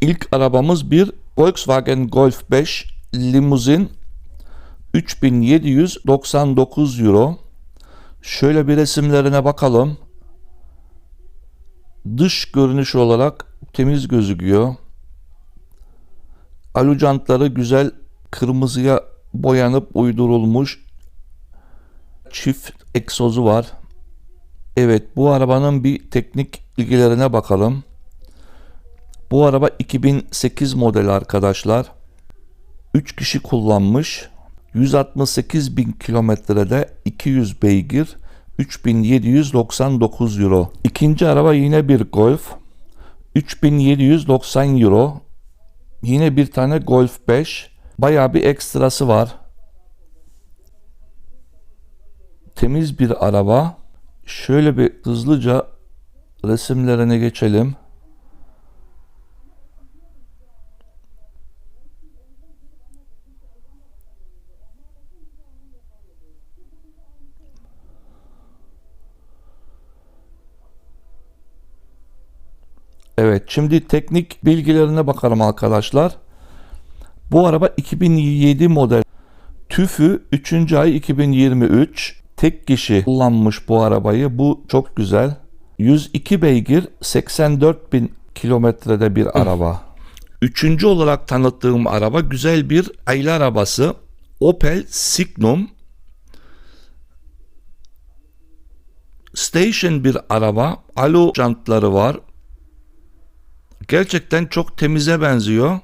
İlk arabamız bir Volkswagen Golf 5 limuzin 3799 euro. Şöyle bir resimlerine bakalım. Dış görünüş olarak temiz gözüküyor. Alucantları güzel kırmızıya boyanıp uydurulmuş. Çift egzozu var. Evet bu arabanın bir teknik bilgilerine bakalım. Bu araba 2008 model arkadaşlar. 3 kişi kullanmış. 168 bin kilometrede 200 beygir 3799 euro. İkinci araba yine bir Golf. 3790 euro. Yine bir tane Golf 5. Bayağı bir ekstrası var. Temiz bir araba. Şöyle bir hızlıca resimlerine geçelim. Evet şimdi teknik bilgilerine bakalım arkadaşlar. Bu araba 2007 model. TÜFÜ 3. ay 2023. Tek kişi kullanmış bu arabayı. Bu çok güzel. 102 beygir 84 bin kilometrede bir araba. Üçüncü olarak tanıttığım araba güzel bir aile arabası. Opel Signum. Station bir araba. Alo jantları var. Gerçekten çok temize benziyor.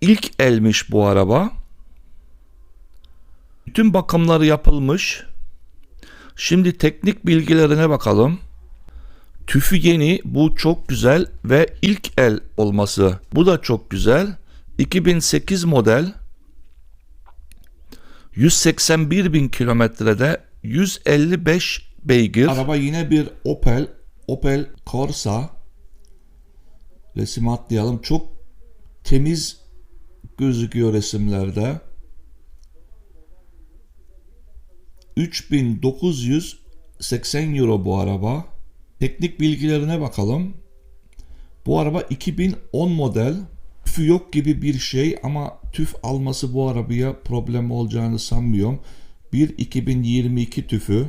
İlk elmiş bu araba. Bütün bakımları yapılmış. Şimdi teknik bilgilerine bakalım. Tüfü yeni, bu çok güzel ve ilk el olması. Bu da çok güzel. 2008 model. 181 bin kilometrede 155 beygir. Araba yine bir Opel. Opel Corsa. Resim atlayalım. Çok temiz gözüküyor resimlerde. 3980 euro bu araba. Teknik bilgilerine bakalım. Bu araba 2010 model. TÜF yok gibi bir şey ama TÜF alması bu arabaya problem olacağını sanmıyorum. Bir 2022 tüfü.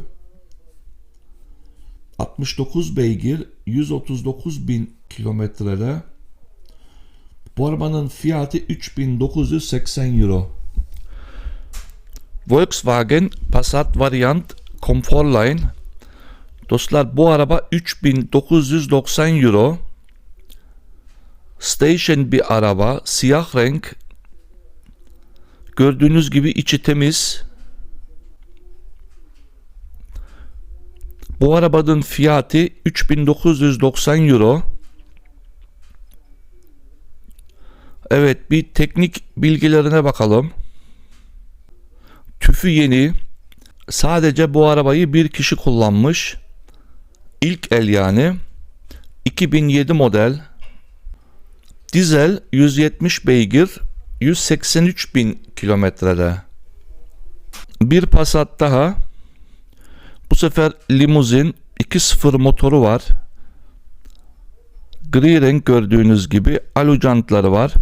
69 beygir 139 bin kilometrede. Bu arabanın fiyatı 3980 euro. Volkswagen Passat Variant Comfortline. Dostlar bu araba 3990 euro. Station bir araba, siyah renk. Gördüğünüz gibi içi temiz. Bu arabanın fiyatı 3990 euro. Evet bir teknik bilgilerine bakalım. Tüfü yeni. Sadece bu arabayı bir kişi kullanmış. İlk el yani. 2007 model. Dizel 170 beygir 183 bin kilometrede. Bir Passat daha. Bu sefer limuzin 2.0 motoru var. Gri renk gördüğünüz gibi alu jantları var.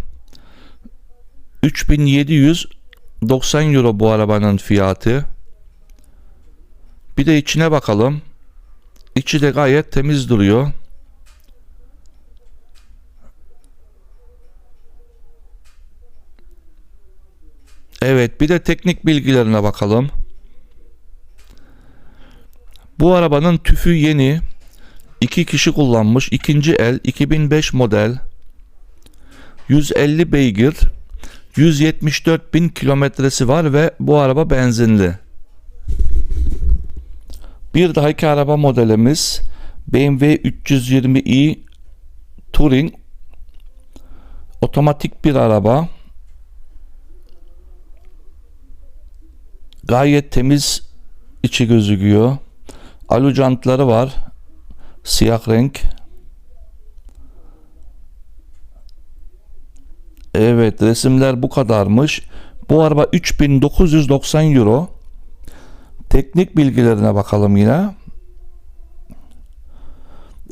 3790 euro bu arabanın fiyatı. Bir de içine bakalım. İçi de gayet temiz duruyor. Evet bir de teknik bilgilerine bakalım. Bu arabanın tüfü yeni. iki kişi kullanmış. ikinci el 2005 model. 150 beygir. 174 bin kilometresi var ve bu araba benzinli. Bir dahaki araba modelimiz BMW 320i Touring otomatik bir araba. Gayet temiz içi gözüküyor. Alu jantları var. Siyah renk. Evet resimler bu kadarmış. Bu araba 3990 euro. Teknik bilgilerine bakalım yine.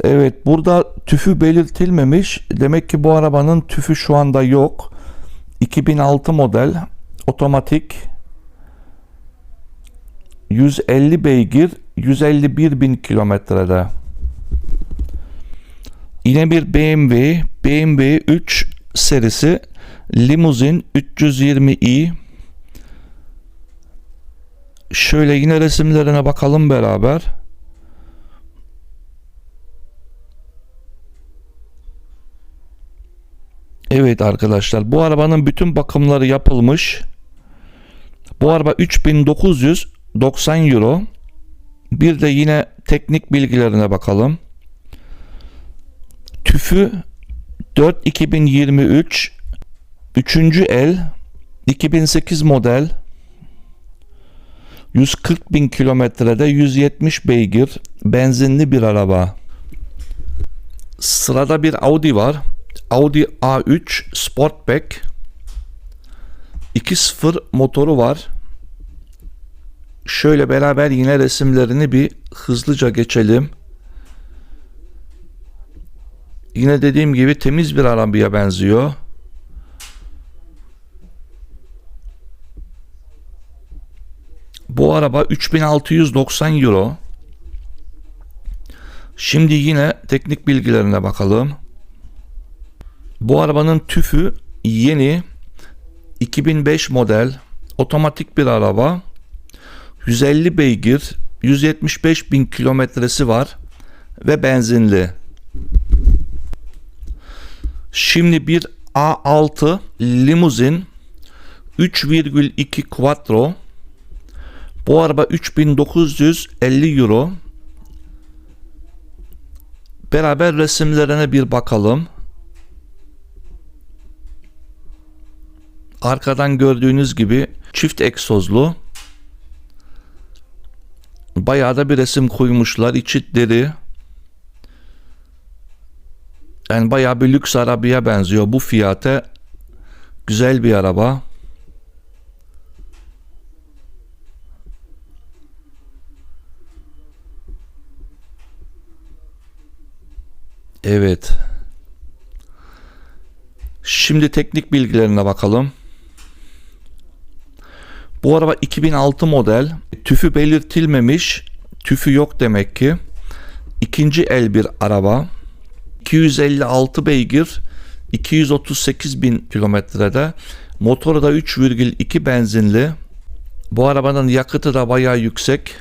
Evet burada tüfü belirtilmemiş. Demek ki bu arabanın tüfü şu anda yok. 2006 model otomatik 150 beygir 151 bin kilometrede. Yine bir BMW BMW 3 serisi limuzin 320i Şöyle yine resimlerine bakalım beraber. Evet arkadaşlar bu arabanın bütün bakımları yapılmış. Bu araba 3990 euro. Bir de yine teknik bilgilerine bakalım. TÜFÜ 4 2023 3. el 2008 model 140 bin kilometrede 170 beygir benzinli bir araba. Sırada bir Audi var. Audi A3 Sportback 2.0 motoru var. Şöyle beraber yine resimlerini bir hızlıca geçelim. Yine dediğim gibi temiz bir arabaya benziyor. Bu araba 3690 euro. Şimdi yine teknik bilgilerine bakalım. Bu arabanın tüfü yeni 2005 model otomatik bir araba. 150 beygir, 175 bin kilometresi var ve benzinli. Şimdi bir A6 limuzin 3,2 quattro bu araba 3950 euro. Beraber resimlerine bir bakalım. Arkadan gördüğünüz gibi çift egzozlu. Bayağı da bir resim koymuşlar. İçi deri. Yani bayağı bir lüks arabaya benziyor. Bu fiyata güzel bir araba. Evet. Şimdi teknik bilgilerine bakalım. Bu araba 2006 model. Tüfü belirtilmemiş. Tüfü yok demek ki. İkinci el bir araba. 256 beygir. 238 bin kilometrede. Motoru da 3,2 benzinli. Bu arabanın yakıtı da bayağı yüksek.